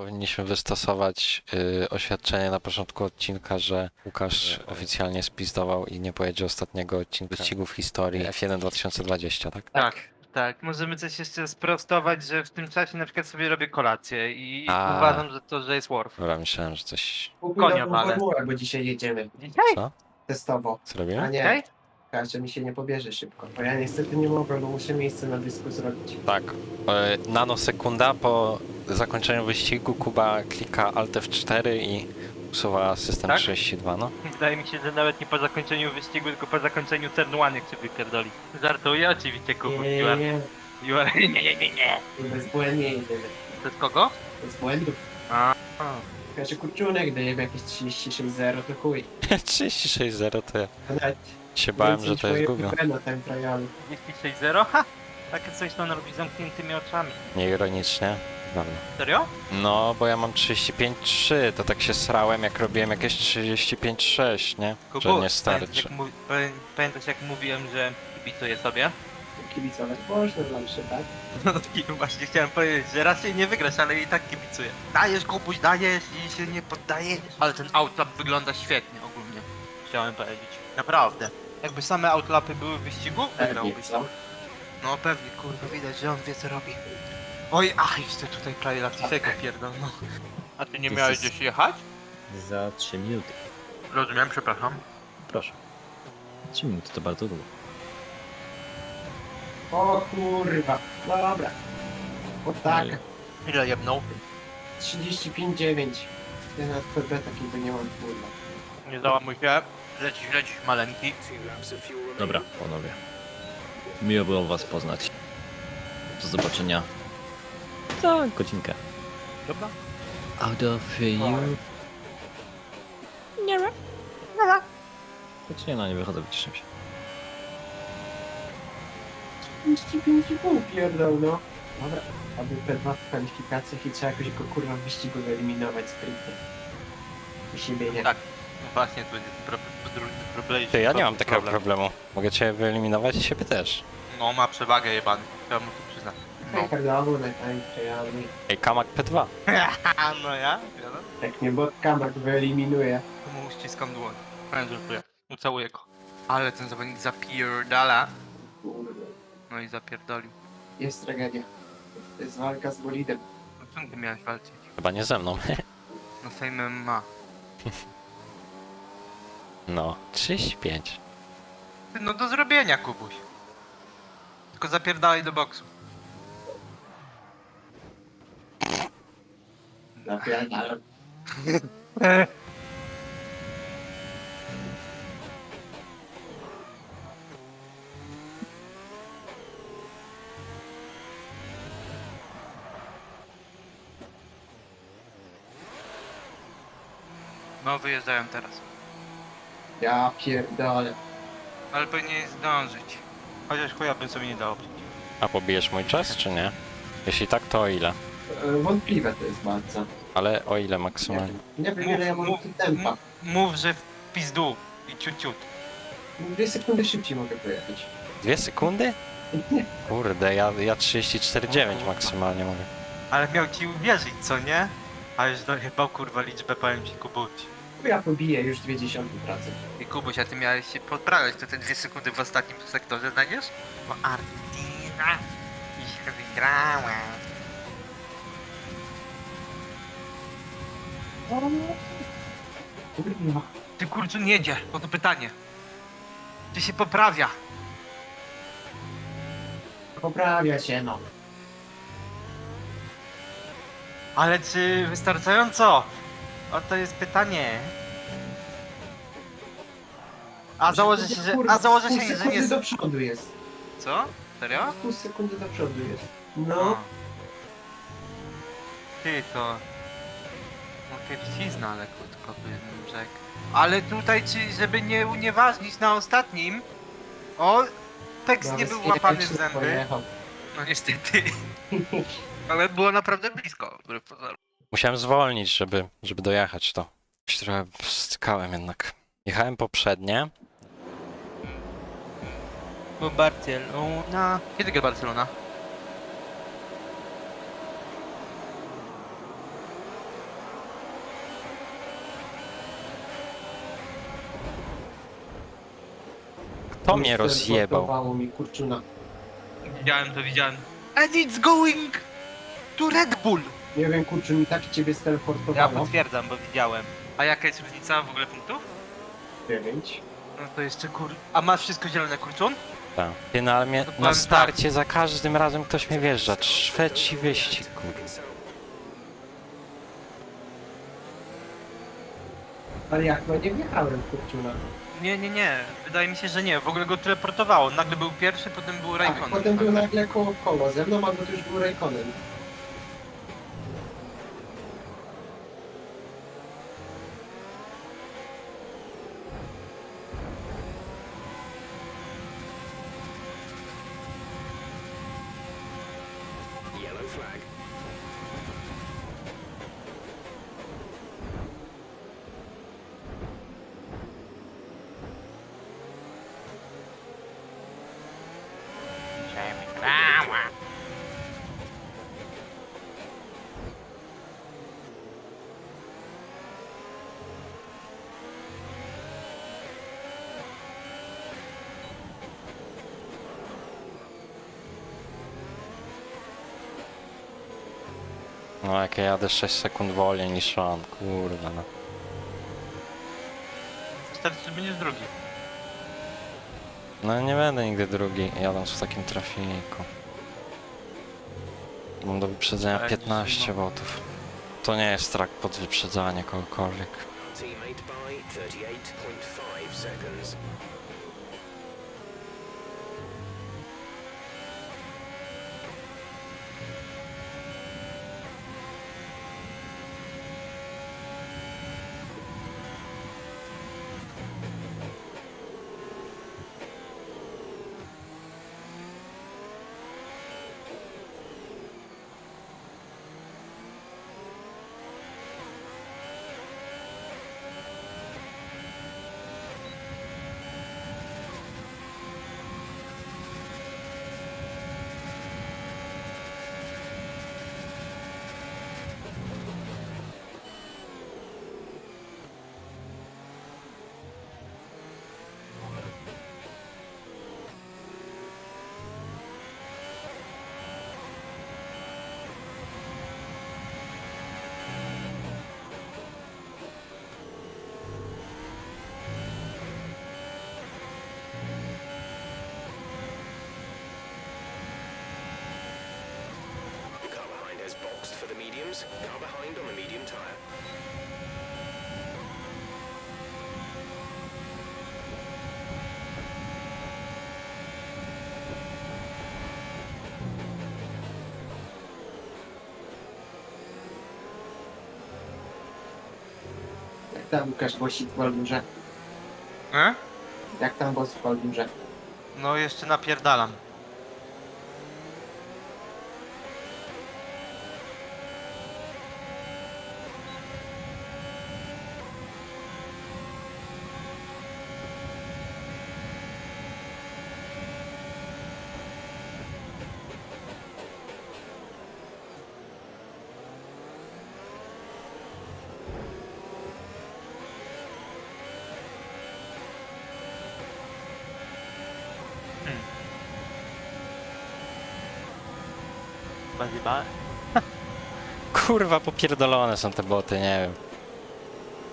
Powinniśmy wystosować y, oświadczenie na początku odcinka, że Łukasz oficjalnie spizdował i nie pojedzie ostatniego odcinka wyścigu w historii F1 2020, tak? Tak, tak. Możemy coś jeszcze sprostować, że w tym czasie na przykład sobie robię kolację i A. uważam, że to, że jest Worf. Dobra, myślałem, że coś... Kupuj Konia nową formułę, bo dzisiaj jedziemy Dzisiaj? Co? testowo. Co A robimy? nie, Dzisiaj? każdy mi się nie pobierze szybko. Bo ja niestety nie mogę, bo muszę miejsce na dysku zrobić. Tak. E, nanosekunda po zakończeniu wyścigu Kuba klika Alt F4 i usuwa system Tak? 32, no. Wydaje mi się, że nawet nie po zakończeniu wyścigu, tylko po zakończeniu turn one, jak się wypierdoli. Żartuję oczywiście, Kubu. Nie, You nie, are... nie. You are... Nie, nie, nie, nie. To jest kogo? Bez błędów. A. Każe kurczunek daje jakieś 36-0, to chuj. 36.0 to ja A Nawet się bałem, że to jest PP na tym trialu. 260? Ha! Takie coś to on robi z zamkniętymi oczami. Nieironicznie. Dobra. Serio? No, bo ja mam 35.3, to tak się srałem, jak robiłem jakieś 35.6, nie? Że nie Pamiętasz starczy. jak, mówi- pamię- pamiętasz jak mówiłem, że kibicuję sobie? Kibicować można zawsze, tak? No taki właśnie chciałem powiedzieć, że raczej nie wygrasz, ale i tak kibicuję. Dajesz Kubuś, dajesz i się nie poddajesz. Ale ten outlap wygląda świetnie ogólnie. Chciałem powiedzieć. Naprawdę. Jakby same outlapy były w wyścigu, wygrałbyś. co? No pewnie, kurwa, widać, że on wie co robi. Oj, ach, jeszcze tutaj prawie Latifego pierdol, no. A ty nie miałeś gdzieś jechać? Za 3 minuty. Rozumiem, przepraszam. Proszę. 3 minuty to bardzo długo. O kurwa. No dobra. O tak. Ile jebnął? 35-9. Ja na PP takiego nie mam kurwa. Nie załamuj się. Lecisz, lecisz, maleńki. Dobra, panowie. Miło było was poznać. Do zobaczenia za godzinkę. Dobra? Out of you. Nie ma. Choć nie, no nie wychodzę, wyciszę się. 35,5 pierdol, no. Dobra. Aby P2 w kwalifikacjach i trzeba jakoś go kurwa w wyścigu wyeliminować stricte. U siebie nie. Tak. No właśnie, to będzie pro, problem. Ty, ja nie mam takiego problemu. Mogę cię wyeliminować i siebie też. No, ma przewagę jebany. Trzeba mu to No. No. Ale Ej, Kamak P2. no ja? Wiadomo. jak nie bot kamak wyeliminuje. To mu uściskam dłoń. Nie, żartuję. Ucałuję go. Ale ten zawodnik zapierdala. No i zapierdolił. Jest tragedia. To jest walka z bolidem. No czym ty miałeś walczyć? Chyba nie ze mną. No Fame ma. No, 35. No do zrobienia, Kubuś. Tylko zapierdalaj do boksu. Napierdalam. No wyjeżdżają teraz. Ja pierdolę. Ale powinien zdążyć. Chociaż chuja bym sobie nie dał. A pobijesz mój czas, czy nie? Jeśli tak, to o ile? E, Wątpliwe to jest bardzo. Ale o ile maksymalnie? Nie wiem ile ja mam mów, tempa. mów, mów, że w pizdu i ciut ciut. Dwie sekundy szybciej mogę pojechać. Dwie sekundy? Kurde, ja, ja 34,9 maksymalnie mogę. Ale miał ci uwierzyć, co nie? A już dojebał kurwa liczbę, powiem ci Kubuś. Ja pobiję już dwie dziesiąte procent. I Kubuś, a ty miałeś się poprawiać, to te dwie sekundy w ostatnim sektorze znajdziesz? Bo Argentina już wygrała. Kurwa. Ty kurczę nie jedzie, bo to pytanie. Czy się poprawia? Poprawia się no. Ale czy wystarczająco? O to jest pytanie. A założę się, że. A założę pół się, że sekundy nie. do przodu jest. Co? Serio? Pół sekundy do przodu jest. A. No. Ty to. Kiepsizna, ale krótko bym rzekł. Ale tutaj, czy, żeby nie unieważnić na ostatnim. O! Tekst nie był łapany w zęby. No niestety. Ale było naprawdę blisko. wbrew pozorom. Musiałem zwolnić, żeby, żeby dojechać to. Się trochę stykałem jednak. Jechałem poprzednie. Bo Barcelona. Kiedy gra Barcelona? To mnie rozjebał. Mi kurczuna. Widziałem to, widziałem. And it's going to Red Bull! Nie wiem, kurczę, mi tak ciebie Ja potwierdzam, bo widziałem. A jaka jest różnica w ogóle punktów? 9. No to jeszcze kur... A masz wszystko zielone kurczun? Tak. Ty, no ale mnie To na starcie za każdym razem ktoś mnie wjeżdża. Trzeci wyścig, kurwa. Ale jak, no nie wjechałem kurczuna. Nie, nie, nie. Wydaje mi się, że nie. W ogóle go teleportowało. Nagle był pierwszy, potem był Tak, Raikkonen. potem był nagle koło koło. Ze mną albo to już był Raikkonen. No jak ja jadę 6 sekund wolniej niż on, kurwa no. Wystarczy, że będziesz drugi. No nie będę nigdy drugi, jadąc w takim trafiku. Mam do wyprzedzenia Ale 15 zimno. botów. To nie jest trak pod wyprzedzanie kogokolwiek. Teammate by 38.5 seconds. The car boxed for the mediums. Car behind on the medium tyre. Jak tam Łukasz Wosik w Waldurze? E? Jak tam boss w Waldurze? No jeszcze napierdalam. Kurwa, popierdolone są te boty, nie wiem.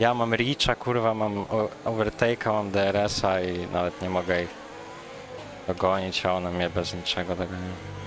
Ja mam Reacha, kurwa, mam Overtake'a, mam DRS-a i nawet nie mogę ich dogonić, a one mnie bez niczego dogonią.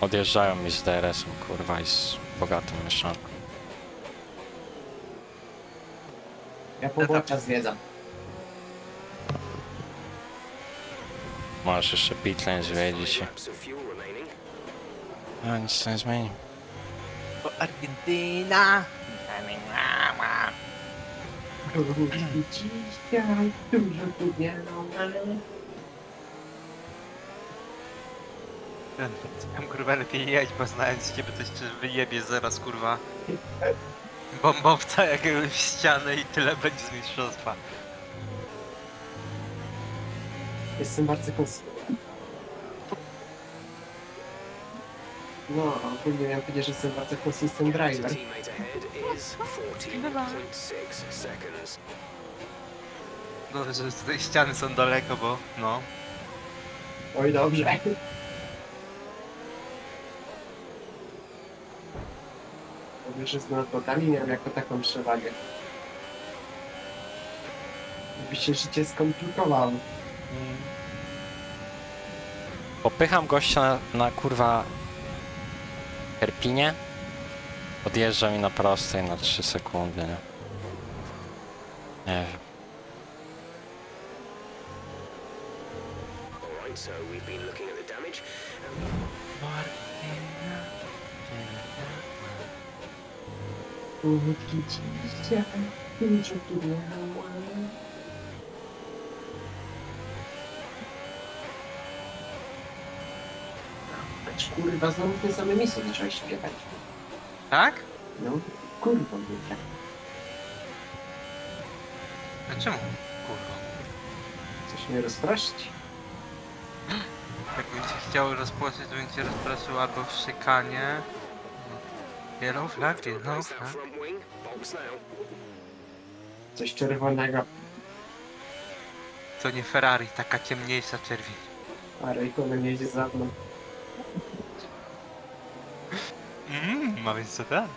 Odjeżdżają mi z DRS-em, kurwa, i z bogatym mieszanką. Ja pobocza zwiedzam. Możesz jeszcze pitlane zwiedzić. A, nic to nie zmieni. Bo Argentyna! Dzisiaj dużo tu ale... Tam kurwa lepiej jechać, bo znając ciebie coś czy wyjebie zaraz kurwa bombowca jakiegoś w ścianę i tyle będzie z mistrzostwa. Jestem bardzo konsekwentny. No, ogólnie miałem powiedzieć, że jestem bardzo consistent driver. Teammate ahead is 14.6 seconds. Dobrze, że tutaj ściany są daleko, bo no. Oj, dobrze. Że z nadbotami miałem jako taką przewagę. By się życie skomplikowało. Popycham gościa na, na kurwa Herpinie. Odjeżdża mi na prostej na 3 sekundy, nie? Nie wiem. Alright, so we've been looking at the damage. Miała. Kurwa, znowu te same miejsce zacząłeś śpiewać. Tak? No, kurwa, mówię. A czemu? Kurwa. Chcesz mnie rozproszyć? Jakbym cię chciał rozproszyć, to bym cię rozproszył albo w szykanie. Yellow flag, yellow flag. Coś czerwonego. To nie Ferrari, taka ciemniejsza czerwień. A Rayconem jedzie za mną. Mmm, ma więc co ten?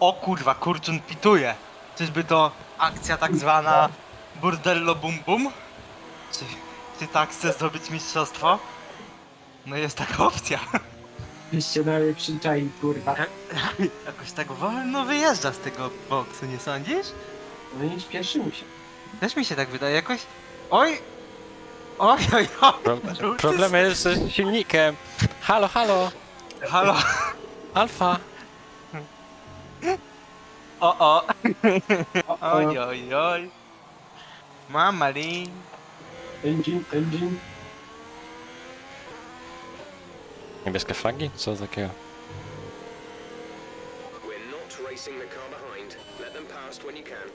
O kurwa, kurczun pituje. Czyżby to akcja tak zwana Burdello Bum Bum? Czy, czy tak chce zdobyć mistrzostwo? No jest taka opcja. Byście na mnie przyczai, kurwa. Jakoś tak wolno wyjeżdża z tego boksu, nie sądzisz? No i śpieszy mu się. Też mi się tak wydaje, jakoś... Oj! Oj, oj, oj! Pro, Żółty problem jest z silnikiem. Halo, halo! Halo! Alfa! O, o! O, o, Oj, oj, oj! Mama li! engine, engine. Niebieskie flagi? Co takiego? We're not racing the car behind. Let them past when you can.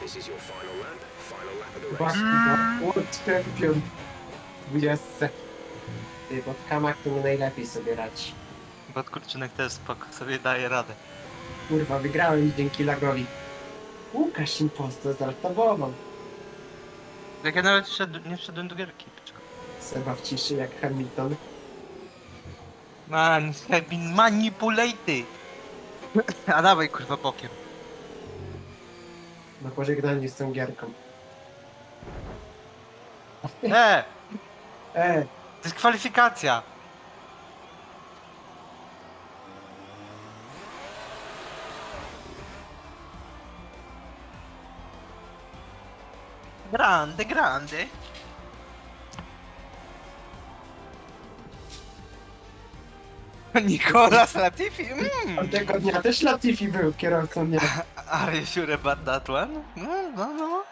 This is your final lap. Final lap of the race. Właśnie, World Champion. 20. Ty, pod kamak to najlepiej sobie radzi. Podkurczynek też spoko, sobie daje radę. Kurwa, wygrałem dzięki lagowi. Łukasz impostor zaltobował. Jak ja nawet wszedł, nie wszedłem do gierki. Seba w ciszy jak Hamilton. Man, have been manipulated! A dawaj kurwa bokiem. Na pożegnaniu z tą gierką. E! E, Dyskwalifikacja! Grande, grande. Nicolas Latifi? Mm. od tego dnia też Latifi był kierowcą, nie? Are you sure about that one? No, no, no.